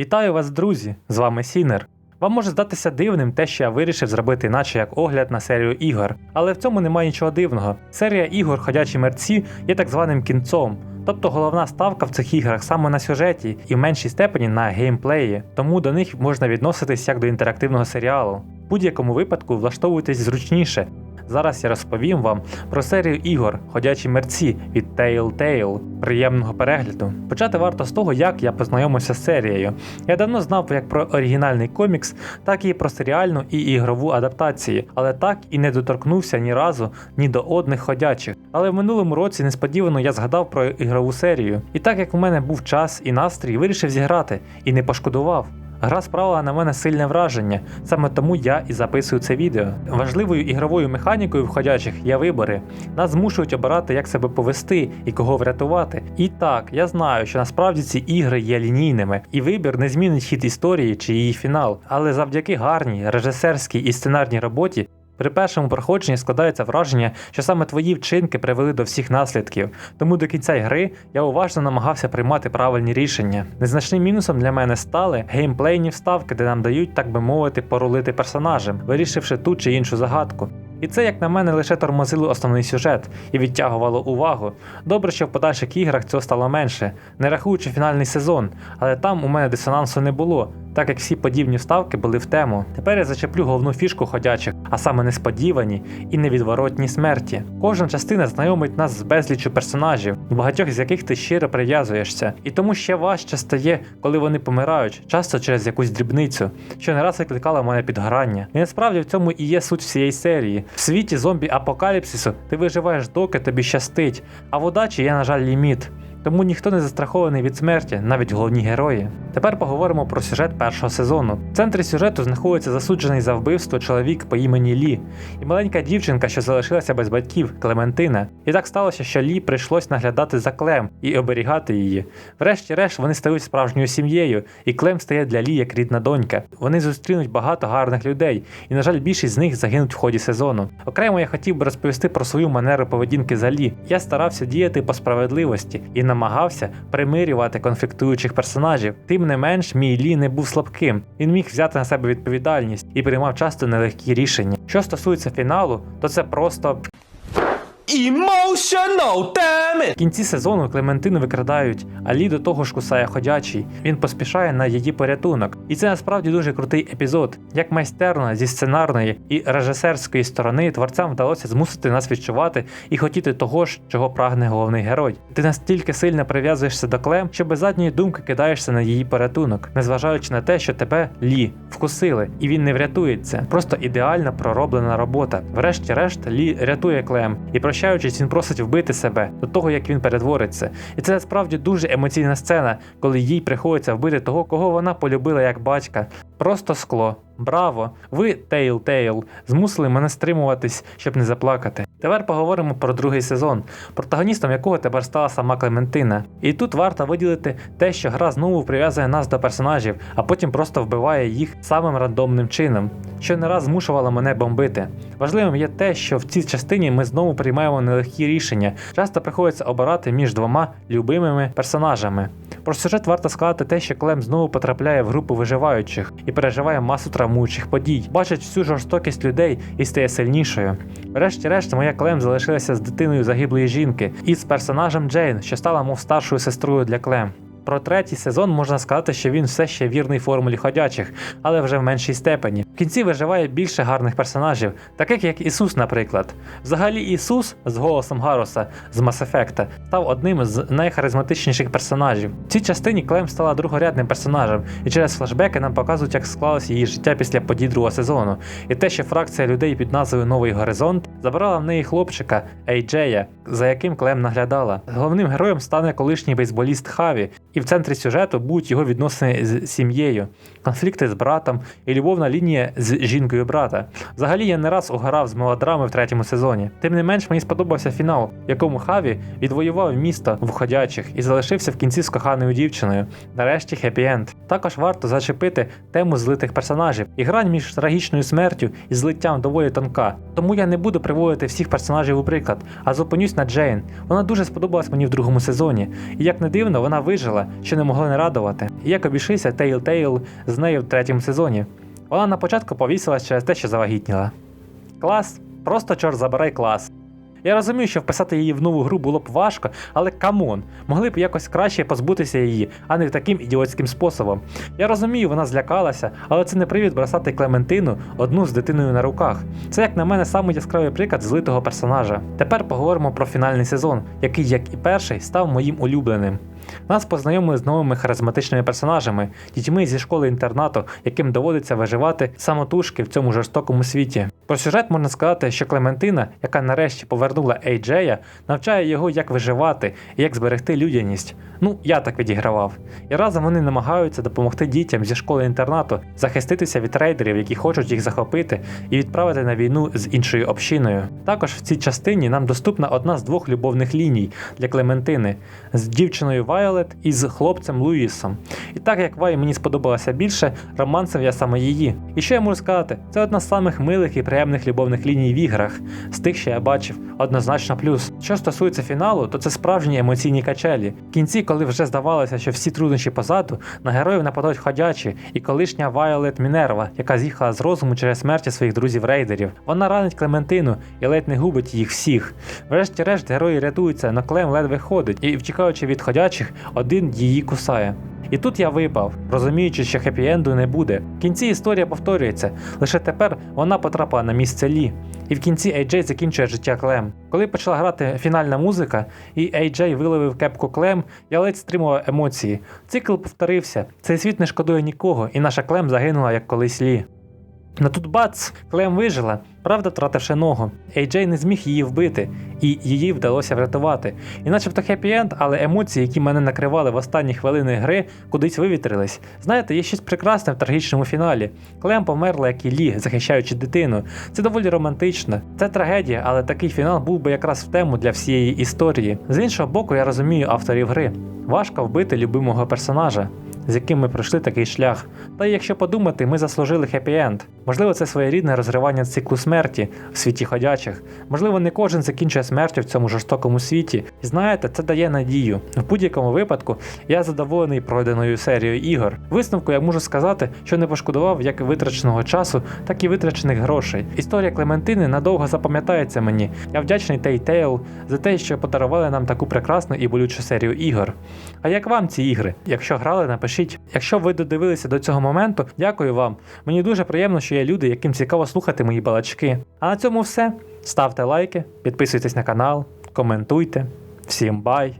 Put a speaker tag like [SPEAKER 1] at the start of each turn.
[SPEAKER 1] Вітаю вас, друзі! З вами Сінер. Вам може здатися дивним те, що я вирішив зробити іначе як огляд на серію ігор, але в цьому немає нічого дивного. Серія ігор Ходячі мерці є так званим кінцом. Тобто головна ставка в цих іграх саме на сюжеті і в меншій степені на геймплеї, тому до них можна відноситись як до інтерактивного серіалу. В будь-якому випадку влаштовуйтесь зручніше. Зараз я розповім вам про серію ігор Ходячі мерці від Telltale. Приємного перегляду. Почати варто з того, як я познайомився з серією. Я давно знав як про оригінальний комікс, так і про серіальну і ігрову адаптації, але так і не доторкнувся ні разу ні до одних ходячих. Але в минулому році несподівано я згадав про ігрову серію. І так як у мене був час і настрій, вирішив зіграти і не пошкодував. Гра справила на мене сильне враження, саме тому я і записую це відео. Важливою ігровою механікою входячих є вибори. Нас змушують обирати, як себе повести і кого врятувати. І так, я знаю, що насправді ці ігри є лінійними, і вибір не змінить хід історії чи її фінал. Але завдяки гарній режисерській і сценарній роботі при першому проходженні складається враження, що саме твої вчинки привели до всіх наслідків. Тому до кінця гри я уважно намагався приймати правильні рішення. Незначним мінусом для мене стали геймплейні вставки, де нам дають, так би мовити, порулити персонажем, вирішивши ту чи іншу загадку. І це, як на мене, лише тормозило основний сюжет і відтягувало увагу. Добре, що в подальших іграх цього стало менше, не рахуючи фінальний сезон, але там у мене дисонансу не було, так як всі подібні вставки були в тему. Тепер я зачеплю головну фішку ходячих, а саме несподівані і невідворотні смерті. Кожна частина знайомить нас з безліччю персонажів, багатьох з яких ти щиро прив'язуєшся, і тому ще важче стає, коли вони помирають, часто через якусь дрібницю, що не раз викликало в мене підгорання. І насправді в цьому і є суть всієї серії. В світі зомбі-апокаліпсису ти виживаєш доки тобі щастить, а в удачі є, на жаль, ліміт. Тому ніхто не застрахований від смерті, навіть головні герої. Тепер поговоримо про сюжет першого сезону. В центрі сюжету знаходиться засуджений за вбивство чоловік по імені Лі, і маленька дівчинка, що залишилася без батьків, Клементина. І так сталося, що Лі прийшлось наглядати за Клем і оберігати її. Врешті-решт вони стають справжньою сім'єю, і Клем стає для Лі як рідна донька. Вони зустрінуть багато гарних людей, і, на жаль, більшість з них загинуть в ході сезону. Окремо я хотів би розповісти про свою манеру поведінки за Лі. Я старався діяти по справедливості і намагався примирювати конфліктуючих персонажів. Тим не менш, мій Лі не був слабким. Він міг взяти на себе відповідальність і приймав часто нелегкі рішення. Що стосується фіналу, то це просто
[SPEAKER 2] Emotional, damn it!
[SPEAKER 1] в кінці сезону Клементину викрадають, а Лі до того ж кусає ходячий. Він поспішає на її порятунок. І це насправді дуже крутий епізод. Як майстерно зі сценарної і режисерської сторони творцям вдалося змусити нас відчувати і хотіти того ж, чого прагне головний герой. Ти настільки сильно прив'язуєшся до Клем, що без задньої думки кидаєшся на її порятунок, незважаючи на те, що тебе Лі вкусили, і він не врятується. Просто ідеально пророблена робота. Врешті-решт, Лі рятує Клем і прощаючись, він просить вбити себе до того, як він перетвориться. І це насправді дуже емоційна сцена, коли їй приходиться вбити того, кого вона полюбила як батька. Просто скло. Браво! Ви, Telltale, змусили мене стримуватись, щоб не заплакати. Тепер поговоримо про другий сезон, протагоністом якого тепер стала сама Клементина. І тут варто виділити те, що гра знову прив'язує нас до персонажів, а потім просто вбиває їх самим рандомним чином, що не раз змушувало мене бомбити. Важливим є те, що в цій частині ми знову приймаємо нелегкі рішення. Часто приходиться обирати між двома любимими персонажами. Про сюжет варто сказати те, що Клем знову потрапляє в групу виживаючих і переживає масу травмуючих подій, бачить всю жорстокість людей і стає сильнішою. Врешті-решт, моя Клем залишилася з дитиною загиблої жінки і з персонажем Джейн, що стала мов старшою сестрою для Клем. Про третій сезон можна сказати, що він все ще вірний формулі ходячих, але вже в меншій степені. Кінці виживає більше гарних персонажів, таких як Ісус, наприклад. Взагалі, Ісус з голосом Гароса з Mass Effect став одним з найхаризматичніших персонажів. В цій частині Клем стала другорядним персонажем, і через флешбеки нам показують, як склалося її життя після подій другого сезону, і те, що фракція людей під назвою Новий Горизонт забрала в неї хлопчика Ейджея, за яким Клем наглядала. Головним героєм стане колишній бейсболіст Хаві, і в центрі сюжету будуть його відносини з сім'єю, конфлікти з братом і любовна лінія з жінкою брата. Взагалі я не раз угорав з мелодрами в третьому сезоні. Тим не менш, мені сподобався фінал, в якому Хаві відвоював місто в входячих і залишився в кінці з коханою дівчиною. Нарешті хеппі енд. Також варто зачепити тему злитих персонажів. І грань між трагічною смертю і злиттям доволі тонка. Тому я не буду приводити всіх персонажів у приклад, а зупинюсь на Джейн. Вона дуже сподобалась мені в другому сезоні. І як не дивно, вона вижила, що не могла не радувати. І як обійшився Тейл Тейл з нею в третьому сезоні. Вона на початку повісилась через те, що завагітніла. Клас, просто чорт забирай клас. Я розумію, що вписати її в нову гру було б важко, але камон, могли б якось краще позбутися її, а не таким ідіотським способом. Я розумію, вона злякалася, але це не привід бросати Клементину одну з дитиною на руках. Це, як на мене, самий яскравий приклад злитого персонажа. Тепер поговоримо про фінальний сезон, який, як і перший, став моїм улюбленим. Нас познайомили з новими харизматичними персонажами, дітьми зі школи інтернату, яким доводиться виживати самотужки в цьому жорстокому світі. Про сюжет можна сказати, що Клементина, яка нарешті повернула Ейджея, навчає його, як виживати і як зберегти людяність. Ну, я так відігравав. І разом вони намагаються допомогти дітям зі школи інтернату захиститися від рейдерів, які хочуть їх захопити, і відправити на війну з іншою общиною. Також в цій частині нам доступна одна з двох любовних ліній для Клементини з дівчиною Вайолет і з хлопцем Луїсом. І так як Вай мені сподобалася більше, романсив я саме її. І що я можу сказати? Це одна з самих милих і приємних любовних ліній в іграх, з тих, що я бачив, однозначно плюс. Що стосується фіналу, то це справжні емоційні качелі. В кінці, коли вже здавалося, що всі труднощі позаду, на героїв нападають ходячі, і колишня Вайолет Мінерва, яка з'їхала з розуму через смерті своїх друзів-рейдерів. Вона ранить Клементину і ледь не губить їх всіх. Врешті-решт герої рятуються, но Клем ледве ходить, і втікаючи від ходячих, один її кусає. І тут я випав, розуміючи, що хеппі-енду не буде. В кінці історія повторюється, лише тепер вона потрапила на місце Лі. І в кінці Ейджей закінчує життя Клем. Коли почала грати фінальна музика, і Ейджей виловив кепку Клем, я ледь стримував емоції. Цикл повторився. Цей світ не шкодує нікого, і наша Клем загинула як колись Лі. На тут бац, Клем вижила, правда, втративши ногу. Ейджей не зміг її вбити, і її вдалося врятувати. І начебто хеппі-енд, але емоції, які мене накривали в останні хвилини гри, кудись вивітрились. Знаєте, є щось прекрасне в трагічному фіналі. Клем померла, як і Лі, захищаючи дитину. Це доволі романтично. Це трагедія, але такий фінал був би якраз в тему для всієї історії. З іншого боку, я розумію авторів гри. Важко вбити любимого персонажа. З яким ми пройшли такий шлях. Та й якщо подумати, ми заслужили хеппі-енд. Можливо, це своєрідне розривання циклу смерті в світі ходячих. Можливо, не кожен закінчує смертю в цьому жорстокому світі. І знаєте, це дає надію. В будь-якому випадку я задоволений пройденою серією ігор. Висновку я можу сказати, що не пошкодував як витраченого часу, так і витрачених грошей. Історія Клементини надовго запам'ятається мені. Я вдячний Тейтейл за те, що подарували нам таку прекрасну і болючу серію ігор. А як вам ці ігри? Якщо грали, напишіть. Якщо ви додивилися до цього моменту, дякую вам. Мені дуже приємно, що є люди, яким цікаво слухати мої балачки. А на цьому все. Ставте лайки, підписуйтесь на канал, коментуйте. Всім бай!